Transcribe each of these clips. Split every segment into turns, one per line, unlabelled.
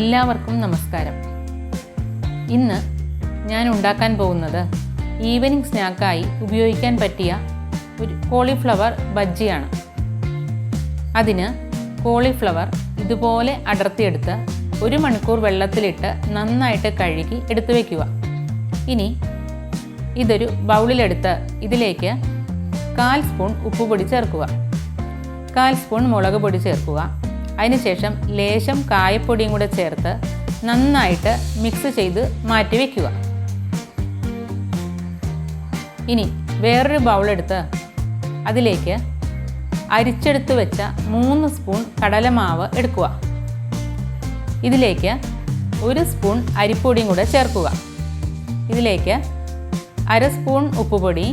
എല്ലാവർക്കും നമസ്കാരം. ഇന്ന് ഞാൻ ഉണ്ടാക്കാൻ പോകുന്നത് ഈവനിങ് സ്നാക്കായി ഉപയോഗിക്കാൻ പറ്റിയ ഒരു കോളിഫ്ലവർ ബജ്ജിയാണ്. അതിന് കോളിഫ്ലവർ ഇതുപോലെ അടർത്തിയെടുത്ത് ഒരു മണിക്കൂർ വെള്ളത്തിലിട്ട് നന്നായിട്ട് കഴുകി എടുത്തു വയ്ക്കുക ഇനി ഇതൊരു ബൗളിലെടുത്ത് ഇതിലേക്ക് കാൽ സ്പൂൺ ഉപ്പുപൊടി ചേർക്കുക. കാൽ സ്പൂൺ മുളക് പൊടി ചേർക്കുക. അതിനുശേഷം ലേശം കായപ്പൊടിയും കൂടെ ചേർത്ത് നന്നായിട്ട് മിക്സ് ചെയ്ത് മാറ്റി വയ്ക്കുക ഇനി വേറൊരു ബൗളെടുത്ത് അതിലേക്ക് അരിച്ചെടുത്ത് വെച്ച മൂന്ന് സ്പൂൺ കടലമാവ് എടുക്കുക. ഇതിലേക്ക് ഒരു സ്പൂൺ അരിപ്പൊടിയും കൂടെ ചേർക്കുക. ഇതിലേക്ക് അര സ്പൂൺ ഉപ്പുപൊടി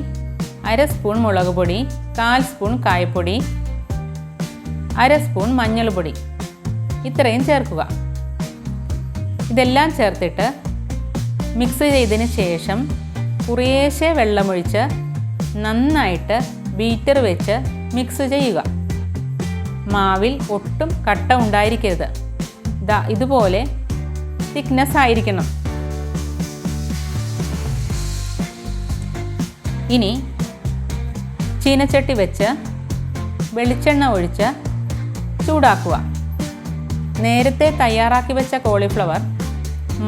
അര സ്പൂൺ മുളക് പൊടി കാൽ സ്പൂൺ കായപ്പൊടി അര സ്പൂൺ മഞ്ഞൾപ്പൊടി ഇത്രയും ചേർക്കുക. ഇതെല്ലാം ചേർത്തിട്ട് മിക്സ് ചെയ്തതിന് ശേഷം കുറേശ്ശെ വെള്ളമൊഴിച്ച് നന്നായിട്ട് ബീറ്റർ വെച്ച് മിക്സ് ചെയ്യുക. മാവിൽ ഒട്ടും കട്ട ഉണ്ടായിരിക്കരുത്. ദാ ഇതുപോലെ തിക്നെസ് ആയിരിക്കണം. ഇനി ചീനച്ചട്ടി വെച്ച് വെളിച്ചെണ്ണ ഒഴിച്ച് ചൂടാക്കുക. നേരത്തെ തയ്യാറാക്കി വെച്ച കോളിഫ്ലവർ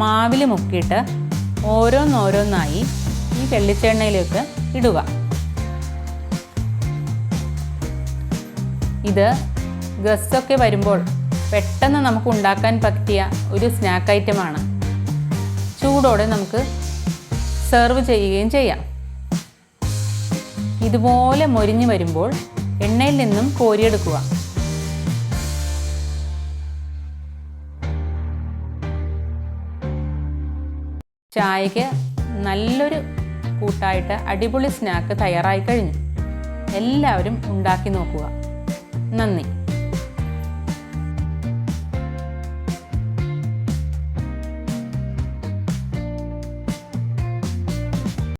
മാവിൽ മുക്കിയിട്ട് ഓരോന്നോരോന്നായി ഈ വെള്ളിച്ചെണ്ണയിലേക്ക് ഇടുക. ഇത് ഗസ്റ്റൊക്കെ വരുമ്പോൾ പെട്ടെന്ന് നമുക്ക് ഉണ്ടാക്കാൻ പറ്റിയ ഒരു സ്നാക്ക് ഐറ്റമാണ്. ചൂടോടെ നമുക്ക് സെർവ് ചെയ്യുകയും ചെയ്യാം. ഇതുപോലെ മൊരിഞ്ഞു വരുമ്പോൾ എണ്ണയിൽ നിന്നും കോരിയെടുക്കുക. ചായക്ക് നല്ലൊരു കൂട്ടായിട്ട് അടിപൊളി സ്നാക്ക് തയ്യാറായി കഴിഞ്ഞു. എല്ലാവരും ഉണ്ടാക്കി നോക്കുക. നന്ദി.